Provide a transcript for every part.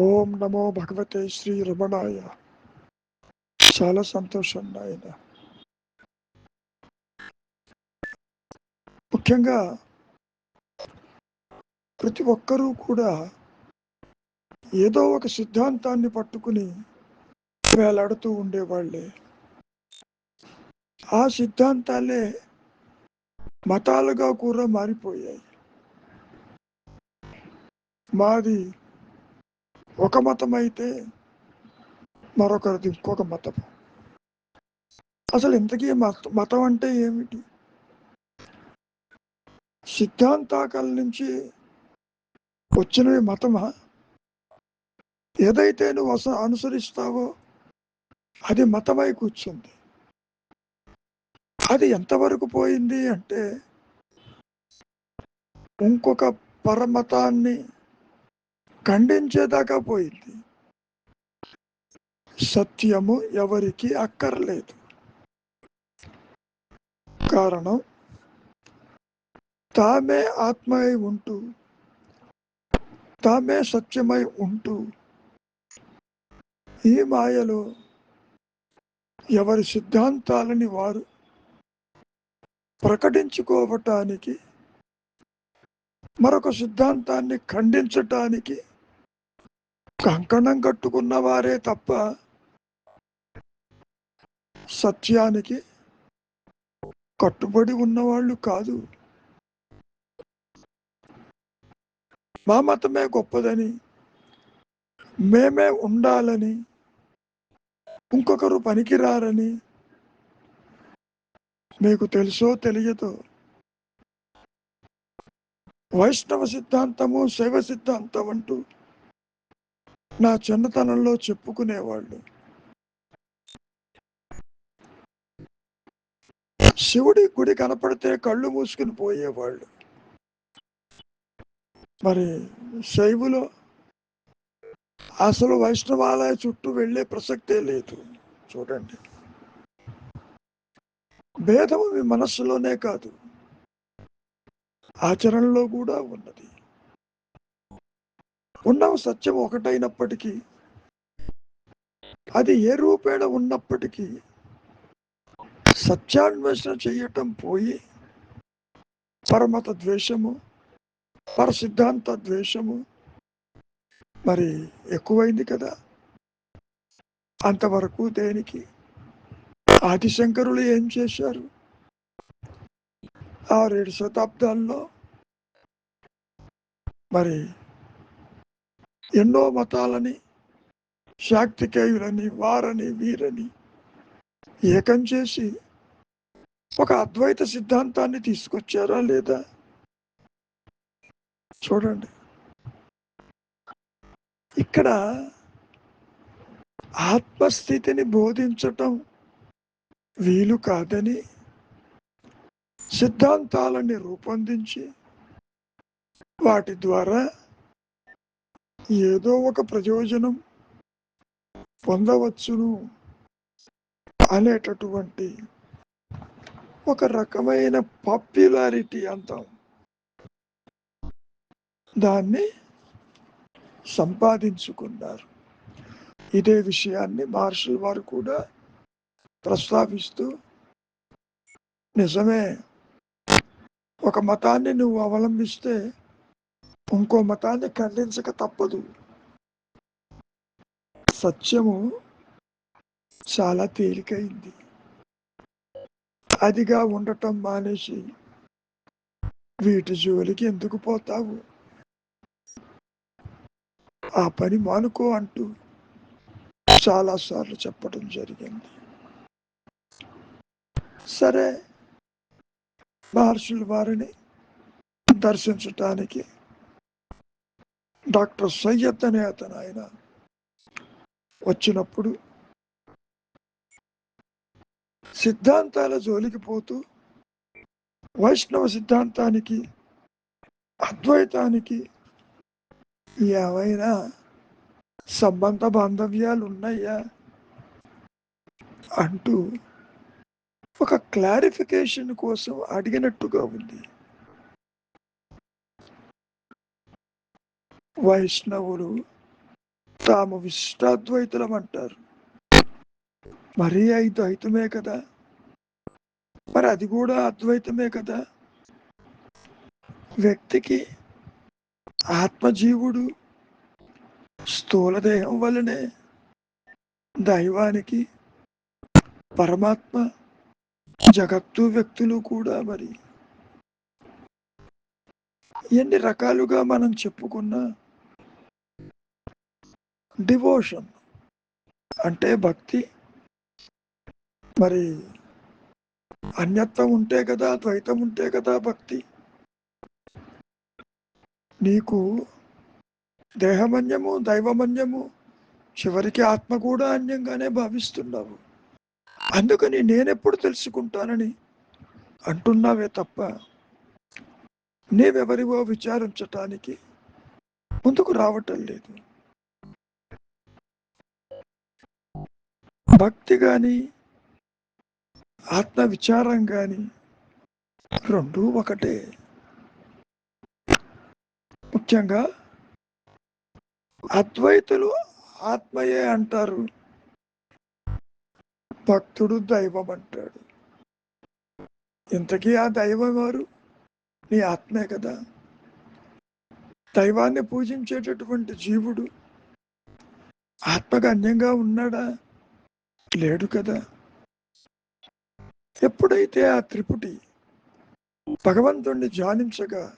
ఓం నమో భగవతే శ్రీ రమణాయ. చాలా సంతోషం నాయన. ముఖ్యంగా ప్రతి ఒక్కరూ కూడా ఏదో ఒక సిద్ధాంతాన్ని పట్టుకుని వేలాడుతూ ఉండేవాళ్ళే. ఆ సిద్ధాంతాలే మతాలుగా కూడా మారిపోయాయి. మాది ఒక మతం అయితే మరొకరిది ఇంకొక మతం. అసలు ఇంతకీ మత మతం అంటే ఏమిటి? సిద్ధాంతాకాల నుంచి వచ్చినవి మతమా? ఏదైతే నువ్వు అస అనుసరిస్తావో అది మతమై కూర్చుంది. అది ఎంతవరకు పోయింది అంటే ఇంకొక పరమతాన్ని ఖండించేదాకా పోయింది. సత్యము ఎవరికి అక్కర్లేదు. కారణం తామే ఆత్మై ఉంటూ తామే సత్యమై ఉంటూ ఈ మాయలో ఎవరి సిద్ధాంతాలని వారు ప్రకటించుకోవటానికి మరొక సిద్ధాంతాన్ని ఖండించటానికి కంకణం కట్టుకున్న వారే తప్ప సత్యానికి కట్టుబడి ఉన్నవాళ్ళు కాదు. మా మతమే గొప్పదని మేమే ఉండాలని ఇంకొకరు పనికిరారని మీకు తెలుసో తెలియదో వైష్ణవ సిద్ధాంతము శైవ సిద్ధాంతం అంటూ నా చిన్నతనంలో చెప్పుకునేవాళ్ళు. శివుడి గుడి కనపడితే కళ్ళు మూసుకుని పోయేవాళ్ళు. మరి శైవులు అసలు వైష్ణవాలయ చుట్టూ వెళ్ళే ప్రసక్తే లేదు. చూడండి. భేదము మీ మనస్సులోనే కాదు. ఆచరణలో కూడా ఉన్నది. ఉన్న సత్యం ఒకటైనప్పటికీ అది ఏ రూపేణ ఉన్నప్పటికీ సత్యాన్వేషణ చేయటం పోయి పరమత ద్వేషము పరసిద్ధాంత ద్వేషము మరి ఎక్కువైంది కదా. అంతవరకు దేనికి? ఆదిశంకరులు ఏం చేశారు? ఆ రెండు శతాబ్దాల్లో మరి ఎన్నో మతాలని శాక్తికేయులని వారని వీరని ఏకం చేసి ఒక అద్వైత సిద్ధాంతాన్ని తీసుకొచ్చారా లేదా? చూడండి. ఇక్కడ ఆత్మస్థితిని బోధించటం వీలు కాదని సిద్ధాంతాలని రూపొందించి వాటి ద్వారా ఏదో ఒక ప్రయోజనం పొందవచ్చును అనేటటువంటి ఒక రకమైన పాపులారిటీ అంటాం దాన్ని సంపాదించుకున్నారు. ఇదే విషయాన్ని మహర్షుల వారు కూడా ప్రస్తావిస్తూ నిజమే ఒక మతాన్ని నువ్వు అవలంబిస్తే ఇంకో మతాన్ని ఖండించక తప్పదు. సత్యము చాలా తేలికైంది. అదిగా ఉండటం మానేసి వీటి జోలికి ఎందుకు పోతావు? ఆ పని మానుకో అంటూ చాలాసార్లు చెప్పడం జరిగింది. సరే మహర్షులు వారిని దర్శించటానికి డాక్టర్ సయ్యద్ అనే అతను ఆయన వచ్చినప్పుడు సిద్ధాంతాల జోలికి పోతూ వైష్ణవ సిద్ధాంతానికి అద్వైతానికి ఏమైనా సంబంధ బాంధవ్యాలు ఉన్నాయా అంటూ ఒక క్లారిఫికేషన్ కోసం అడిగినట్టుగా ఉంది. వైష్ణవులు తాము విశిష్టాద్వైతులం అంటారు మరీ ఐదు ద్వైతమే కదా? మరి అది కూడా అద్వైతమే కదా? వ్యక్తికి ఆత్మజీవుడు స్థూల దేహం వలనే దైవానికి పరమాత్మ జగత్తు వ్యక్తులు కూడా మరి. ఎన్ని రకాలుగా మనం చెప్పుకున్న డివోషన్. అంటే భక్తి. మరి అన్యత్వం ఉంటే కదా ద్వైతం ఉంటే కదా భక్తి. నీకు దేహమన్యము దైవమన్యము చివరికి ఆత్మ కూడా అన్యంగానే భావిస్తున్నావు. అందుకని నేనెప్పుడు తెలుసుకుంటానని అంటున్నావే తప్ప నీవెవరివో విచారించటానికి ముందుకు రావటం లేదు. భక్తి కానీ ఆత్మ విచారం కానీ రెండు ఒకటే. ముఖ్యంగా అద్వైతులు ఆత్మయే అంటారు. భక్తుడు దైవం అంటాడు ఇంతకీ ఆ దైవం వారు నీ ఆత్మే కదా. దైవాన్ని పూజించేటటువంటి జీవుడు ఆత్మకు అన్యంగా ఉన్నాడా? లేడు కదా. ఎప్పుడైతే ఆ త్రిపుటి భగవంతుణ్ణి ధ్యానించగా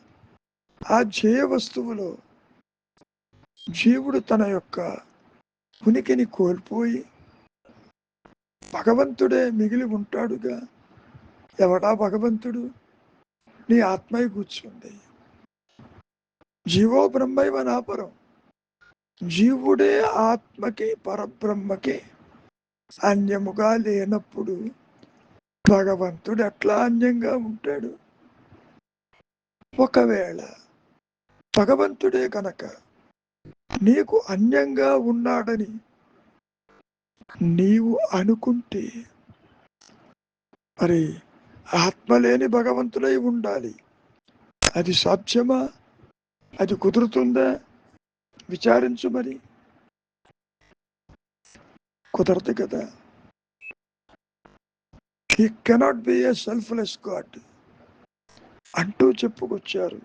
ఆ జయ వస్తువులో జీవుడు తన యొక్క ఉనికిని కోల్పోయి భగవంతుడే మిగిలి ఉంటాడుగా. ఎవడా భగవంతుడు? నీ ఆత్మై కూర్చుంది. జీవో బ్రహ్మైవ నాపరం. జీవుడే ఆత్మకి పరబ్రహ్మకి అన్యముగా లేనప్పుడు భగవంతుడు ఎట్లా అన్యంగా ఉంటాడు? ఒకవేళ భగవంతుడే కనుక నీకు అన్యంగా ఉన్నాడని నీవు అనుకుంటే మరి ఆత్మ లేని భగవంతుడై ఉండాలి. అది సాధ్యమా? అది కుదురుతుందా? విచారించు మరి. కుదరదు కదా. He cannot be a selfless god అంటూ చెప్పుకొచ్చారు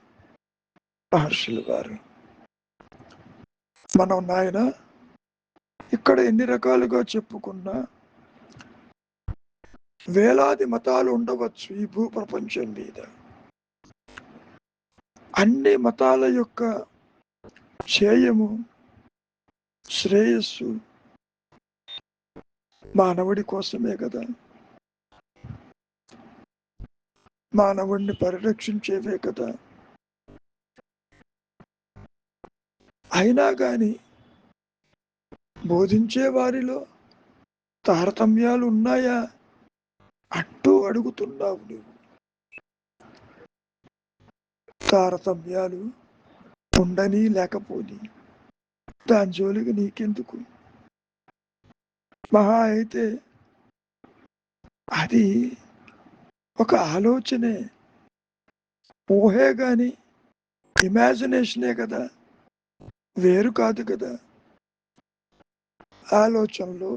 మహర్షులు వారు. మనం నాయన ఇక్కడ ఎన్ని రకాలుగా చెప్పుకున్నా వేలాది మతాలు ఉండవచ్చు ఈ భూప్రపంచం మీద. అన్ని మతాల యొక్క ధ్యేయము శ్రేయస్సు మానవుడి కోసమే కదా. మానవుడిని పరిరక్షించేవే కదా. అయినా కానీ బోధించే వారిలో తారతమ్యాలు ఉన్నాయా? అంటూ అడుగుతున్నావు నువ్వు. తారతమ్యాలు ఉండని లేకపోని దాని జోలికి నీకెందుకు? మహా అయితే అది ఒక ఆలోచనే. ఊహే కానీ ఇమాజినేషనే కదా. వేరు కాదు కదా. ఆలోచనలో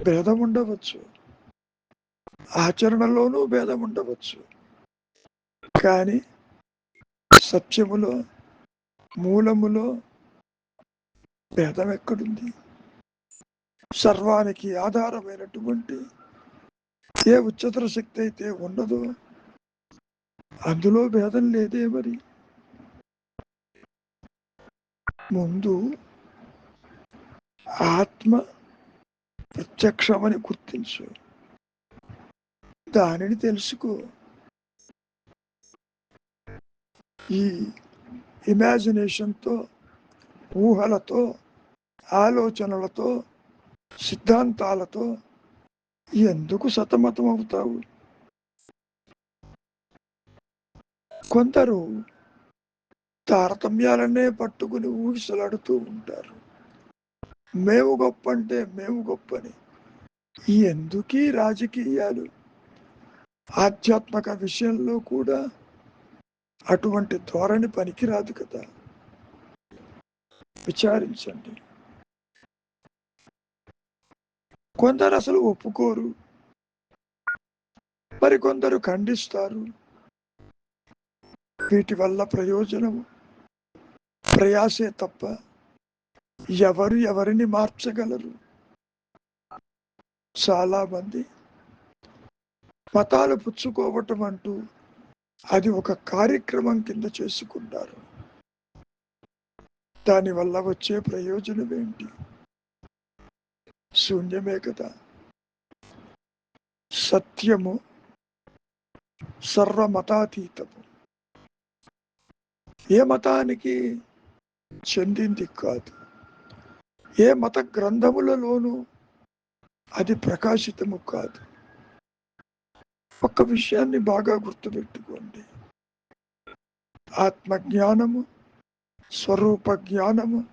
భేదం ఉండవచ్చు. ఆచరణలోనూ భేదం ఉండవచ్చు. కానీ సత్యములో మూలములో భేదం ఎక్కడుంది? సర్వానికి ఆధారమైనటువంటి ఏ ఉచ్చతర శక్తి అయితే ఉండదో అందులో భేదం లేదే మరి. ముందు ఆత్మ ప్రత్యక్షమని గుర్తించు. దానిని తెలుసుకో. ఈ ఇమాజినేషన్తో ఊహలతో ఆలోచనలతో సిద్ధాంతాలతో ఎందుకు సతమతం అవుతావు కొందరు తారతమ్యాలనే పట్టుకుని ఊగిసలాడుతూ ఉంటారు. మేము గొప్ప అంటే మేము గొప్పని. ఎందుకీ రాజకీయాలు? ఆధ్యాత్మిక విషయంలో కూడా అటువంటి ధోరణి పనికిరాదు కదా? విచారించండి. కొందరు అసలు ఒప్పుకోరు. మరి కొందరు ఖండిస్తారు. వీటి వల్ల ప్రయోజనము ప్రయాసే తప్ప ఎవరు ఎవరిని మార్చగలరు. చాలా మంది మతాలు పుచ్చుకోవటం అంటూ అది ఒక కార్యక్రమం కింద చేసుకుంటారు. దానివల్ల వచ్చే ప్రయోజనం ఏంటి శూన్యమే కదా. సత్యము సర్వమతాతీతము. ఏ మతానికి చెందింది కాదు. ఏ మత గ్రంథములలోనూ అది ప్రకాశితము కాదు. ఒక్క విషయాన్ని బాగా గుర్తుపెట్టుకోండి. ఆత్మజ్ఞానము స్వరూప జ్ఞానము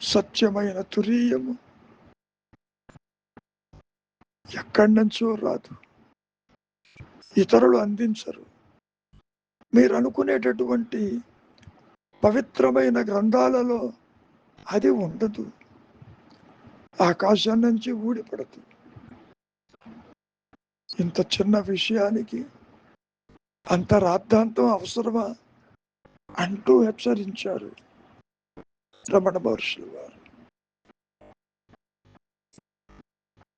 సత్యమైన తురీయము ఎక్కడి నుంచో రాదు. ఇతరులు అందించరు. మీరు అనుకునేటటువంటి పవిత్రమైన గ్రంథాలలో అది ఉండదు. ఆకాశం నుంచి ఊడిపడదు. ఇంత చిన్న విషయానికి అంత రాద్ధాంతం అవసరమా? అంటూ హెచ్చరించారు రమణ మహర్షులు వారు.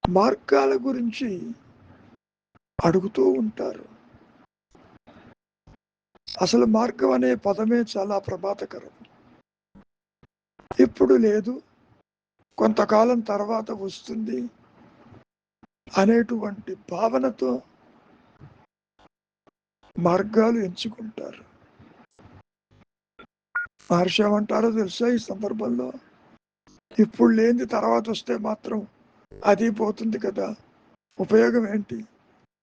మార్గాల గురించి అడుగుతూ ఉంటారు. అసలు మార్గం అనే పదమే చాలా ప్రమాదకరం. ఇప్పుడు లేదు కొంతకాలం తర్వాత వస్తుంది అనేటువంటి భావనతో మార్గాలు ఎంచుకుంటారు. మహర్షి ఏమంటారో తెలుసా ఈ సందర్భంలో? ఇప్పుడు లేనిది తర్వాత వస్తే మాత్రం అది పోతుంది కదా. ఉపయోగం ఏంటి?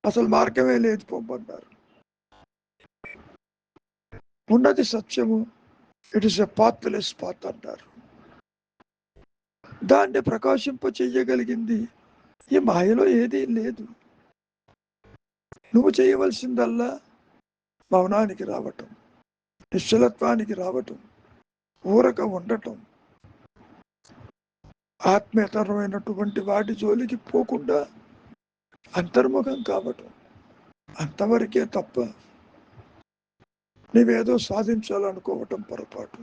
అసలు మార్గమే లేదు పొమ్మన్నారు ఉన్నది సత్యము. It is a pathless path అంటారు. దాన్ని ప్రకాశింప చెయ్యగలిగింది. ఈ మాయలో ఏదీ లేదు. నువ్వు చేయవలసిందల్లా మౌనానికి రావటం నిశ్చలత్వానికి రావటం ఊరక ఉండటం ఆత్మీయతరమైనటువంటి వాటి జోలికి పోకుండా అంతర్ముఖం కావటం అంతవరకే తప్ప నీవేదో సాధించాలనుకోవటం పొరపాటు.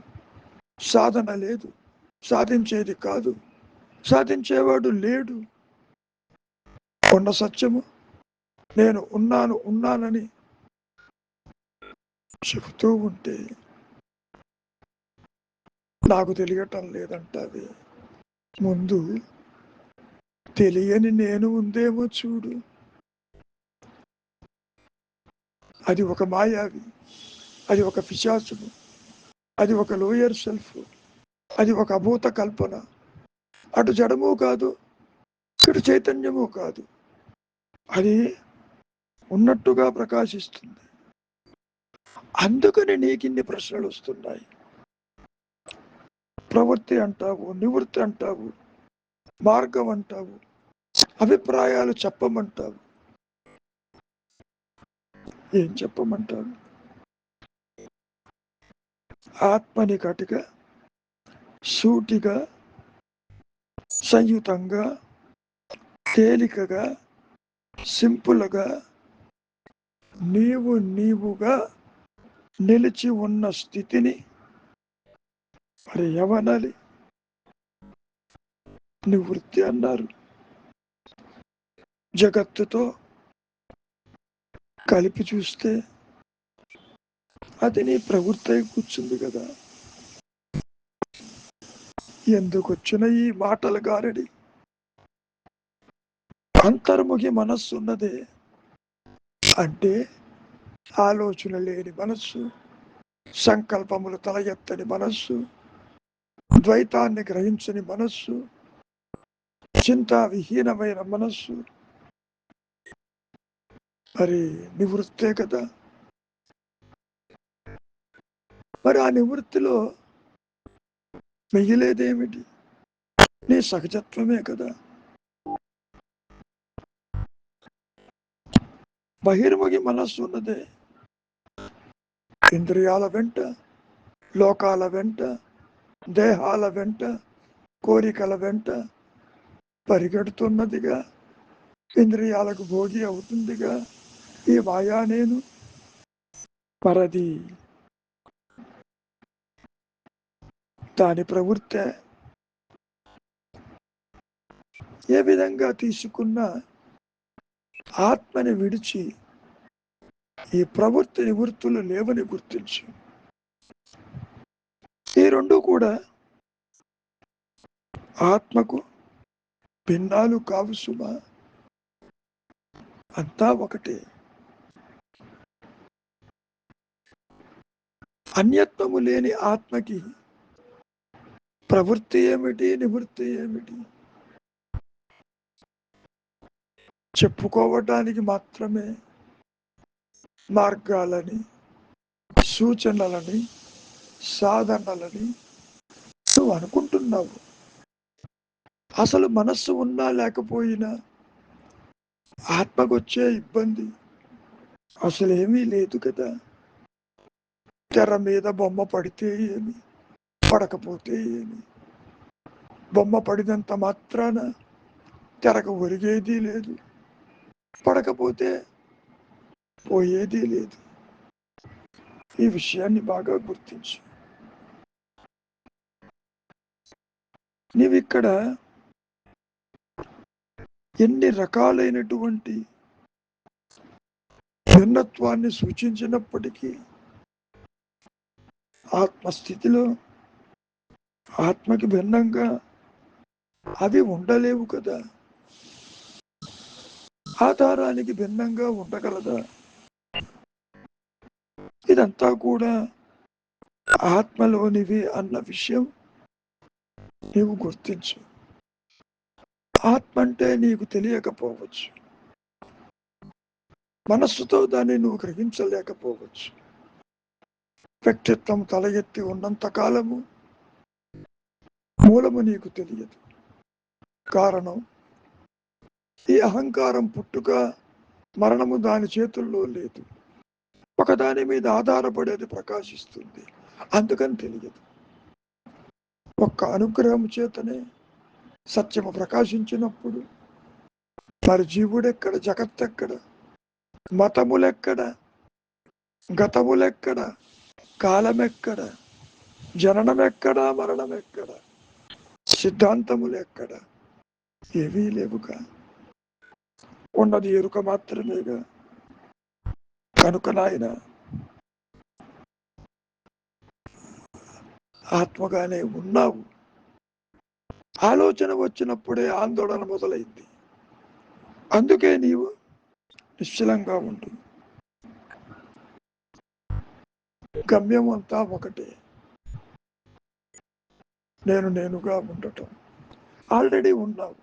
సాధన లేదు. సాధించేది కాదు. సాధించేవాడు లేడు. ఉన్న సత్యము నేను ఉన్నాను ఉన్నానని చెబుతూ ఉంటే నాకు తెలియటం లేదంటావి. ముందు తెలియని నేను ఉందేమో చూడు. అది ఒక మాయావి అది ఒక పిశాసుడు అది ఒక లోయర్ సెల్ఫ్ అది ఒక అభూత కల్పన. అటు జడము కాదు ఇటు చైతన్యము కాదు. అది ఉన్నట్టుగా ప్రకాశిస్తుంది. అందుకని నీకిన్ని ప్రశ్నలు వస్తున్నాయి. ప్రవృత్తి అంటావు నివృత్తి అంటావు మార్గం అంటావు అభిప్రాయాలు చెప్పమంటావు. ఏం చెప్పమంటావు? ఆత్మని కటిగా సూటిగా సంయుతంగా తేలికగా సింపుల్గా నీవు నీవుగా నిలిచి ఉన్న స్థితిని మరి ఏమనాలి? నివృత్తి అన్నారు. జగత్తుతో కలిపి చూస్తే అది నీ ప్రవృత్తి అయి కూర్చుంది కదా. ఎందుకు వచ్చిన ఈ మాటలు గారడి? అంతర్ముఖి మనస్సు ఉన్నదే అంటే ఆలోచన లేని మనస్సు సంకల్పములు తల ఎత్తని మనస్సు ద్వైతాన్ని గ్రహించని మనస్సు చింతా విహీనమైన మనస్సు. మరి నివృత్తే కదా. మరి ఆ నివృత్తిలో మిగిలేదేమిటి? నీ సహజత్వమే కదా. బహిర్ముఖి మనస్సు ఉన్నదే. ఇంద్రియాల వెంట లోకాల వెంట దేహాల వెంట కోరికల వెంట పరిగెడుతున్నదిగా. ఇంద్రియాలకు భోగి అవుతుందిగా. ఈ మాయా నేను పరది. దాని ప్రవృత్తే ఏ విధంగా తీసుకున్న ఆత్మని విడిచి ఈ ప్రవృత్తి నివృత్తులు లేవని గుర్తించు. ఈ రెండు కూడా ఆత్మకు భిన్నాలు కావు సుమా. అంతా ఒకటే. అన్యత్వము లేని ఆత్మకి ప్రవృత్తి ఏమిటి నివృత్తి ఏమిటి? చెప్పుకోవటానికి మాత్రమే మార్గాలని సూచనలని సాధనలని నువ్వు అనుకుంటున్నావు. అసలు మనస్సు ఉన్నా లేకపోయినా ఆత్మకొచ్చే ఇబ్బంది అసలు ఏమీ లేదు కదా. తెర మీద బొమ్మ పడితే ఏమి? పడకపోతే ఏమి? బొమ్మ పడినంత మాత్రాన తెరకు ఒరిగేది లేదు. పడకపోతే పోయేది లేదు. ఈ విషయాన్ని బాగా గుర్తించు. నీవిక్కడ ఎన్ని రకాలైనటువంటి భిన్నత్వాన్ని సూచించినప్పటికీ ఆత్మస్థితిలో ఆత్మకి భిన్నంగా అవి ఉండలేవు కదా. ఆధారానికి భిన్నంగా ఉండగలదా? ఇదంతా కూడా ఆత్మలోనివి అన్న విషయం నీవు గుర్తించు. ఆత్మ అంటే నీకు తెలియకపోవచ్చు. మనస్సుతో దాన్ని నువ్వు గ్రహించలేకపోవచ్చు. వ్యక్తిత్వం తల ఎత్తి ఉన్నంత కాలము మూలము నీకు తెలియదు. కారణం ఈ అహంకారం పుట్టుక మరణము దాని చేతుల్లో లేదు. ఒకదాని మీద ఆధారపడేది ప్రకాశిస్తుంది. అందుకని తెలియదు. ఒక్క అనుగ్రహం చేతనే సత్యము ప్రకాశించినప్పుడు మరి జీవుడెక్కడ జగత్తెక్కడ మతములెక్కడ గతములెక్కడ కాలమెక్కడ జననమెక్కడ మరణమెక్కడ సిద్ధాంతములు ఎక్కడ ఏవీ లేవుగా. ఉన్నది ఎరుక మాత్రమేగా. కనుక నాయన ఆత్మగానే ఉన్నావు. ఆలోచన వచ్చినప్పుడే ఆందోళన మొదలైంది. అందుకే నీవు నిశ్చలంగా ఉండు. గమ్యం అంతా ఒకటే. నేను నేనుగా ఉండటం. ఆల్రెడీ ఉన్నావు.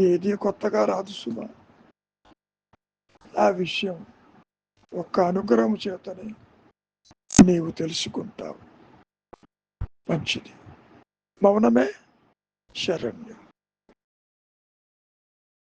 ఏది కొత్తగా రాదు సుమా. ఆ విషయం ఒక్క అనుగ్రహం చేతనే నీవు తెలుసుకుంటావు. पंचदी मौन में शरण्य